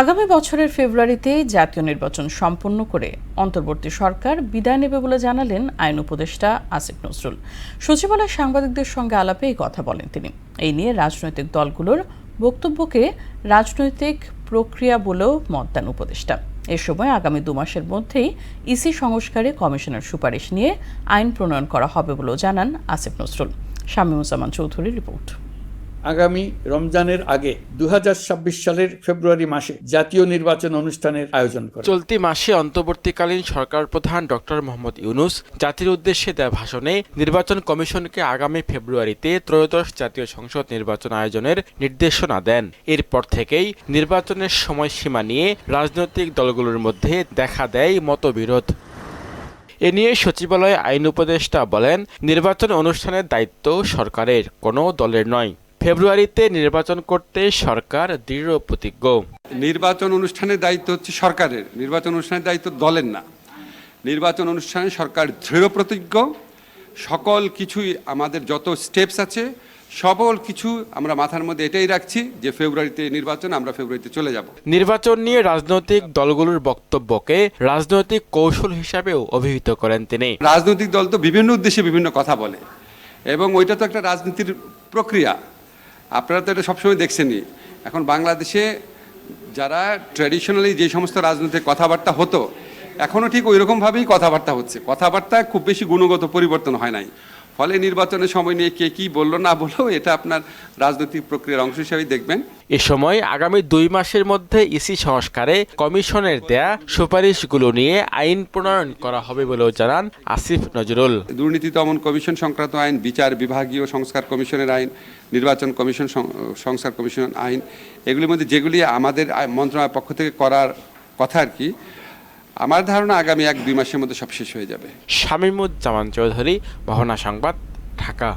আগামী বছরের ফেব্রুয়ারিতে জাতীয় নির্বাচন সম্পন্ন করে অন্তর্বর্তী সরকার বিদায় নেবে বলে জানালেন আইন উপদেষ্টা আসিফ নজরুল। সচিবালয়ে সাংবাদিকদের সঙ্গে আলাপে এই কথা বলেন তিনি। এই নিয়ে রাজনৈতিক দলগুলোর বক্তব্যকে রাজনৈতিক প্রক্রিয়া বলেও মত দেন উপদেষ্টা। এ সময় আগামী দু মাসের মধ্যেই ইসি সংস্কারে কমিশনের সুপারিশ নিয়ে আইন প্রণয়ন করা হবে বলেও জানান আসিফ নজরুল। শামীমুজ্জামান চৌধুরীর রিপোর্ট। আগামী রমজানের আগে দু হাজার ছাব্বিশ সালের ফেব্রুয়ারি মাসে জাতীয় নির্বাচন অনুষ্ঠানের আয়োজন করে। চলতি মাসে অন্তর্বর্তীকালীন সরকার প্রধান ডক্টর মোহাম্মদ ইউনুস জাতির উদ্দেশ্যে দেওয়া ভাষণে নির্বাচন কমিশনকে আগামী ফেব্রুয়ারিতে ত্রয়োদশ জাতীয় সংসদ নির্বাচন আয়োজনের নির্দেশনা দেন। এরপর থেকেই নির্বাচনের সময়সীমা নিয়ে রাজনৈতিক দলগুলোর মধ্যে দেখা দেয় মতবিরোধ। এ নিয়ে সচিবালয়ে আইন উপদেষ্টা বলেন, নির্বাচন অনুষ্ঠানের দায়িত্ব সরকারের, কোনো দলের নয়। ফেব্রুয়ারিতে নির্বাচন করতে সরকার দৃঢ় প্রতিজ্ঞ। নির্বাচন অনুষ্ঠানের দায়িত্ব হচ্ছে সরকারের। নির্বাচন অনুষ্ঠানের দায়িত্ব দলের না। নির্বাচন অনুষ্ঠানে সরকার দৃঢ় প্রতিজ্ঞ। সকল কিছুই আমাদের যত স্টেপস আছে সকল কিছু আমরা মাথার মধ্যে এটাই রাখছি যে ফেব্রুয়ারিতে নির্বাচন আমরা ফেব্রুয়ারিতে চলে যাব। নির্বাচন নিয়ে রাজনৈতিক দলগুলোর বক্তব্যকে রাজনৈতিক কৌশল হিসাবেও অভিহিত করেন তিনি। রাজনৈতিক দল তো বিভিন্ন উদ্দেশ্যে বিভিন্ন কথা বলে। এবং ওইটা তো একটা রাজনীতির প্রক্রিয়া। আপনারা তো এটা সবসময় দেখছেনই। এখন বাংলাদেশে যারা ট্র্যাডিশনালি যে সমস্ত রাজনৈতিক কথাবার্তা হতো এখনও ঠিক ওই রকমভাবেই কথাবার্তা হচ্ছে। কথাবার্তায় খুব বেশি গুণগত পরিবর্তন হয় নাই। ফলে নির্বাচনের সময় নিয়ে কে কী বলল না বলল এটা আপনার রাজনৈতিক প্রক্রিয়ার অংশ হিসেবেই দেখবেন। এ সময় আগামী দুই মাসের মধ্যে ইসি সংস্কারে কমিশনের দেয়া সুপারিশগুলো নিয়ে আইন প্রণয়ন করা হবে বলেও জানান আসিফ নজরুল। দুর্নীতি দমন কমিশন সংক্রান্ত আইন বিচার বিভাগীয় সংস্কার কমিশনের আইন নির্বাচন কমিশন সংস্কার কমিশন আইন এগুলির মধ্যে যেগুলি আমাদের মন্ত্রণালয়ের পক্ষ থেকে করার কথা আর কি আমার ধারণা আগামী এক দুই মাসের মধ্যে সব শেষ হয়ে যাবে। শামীমুজ্জামান চৌধুরী, মহনা সংবাদ, ঢাকা।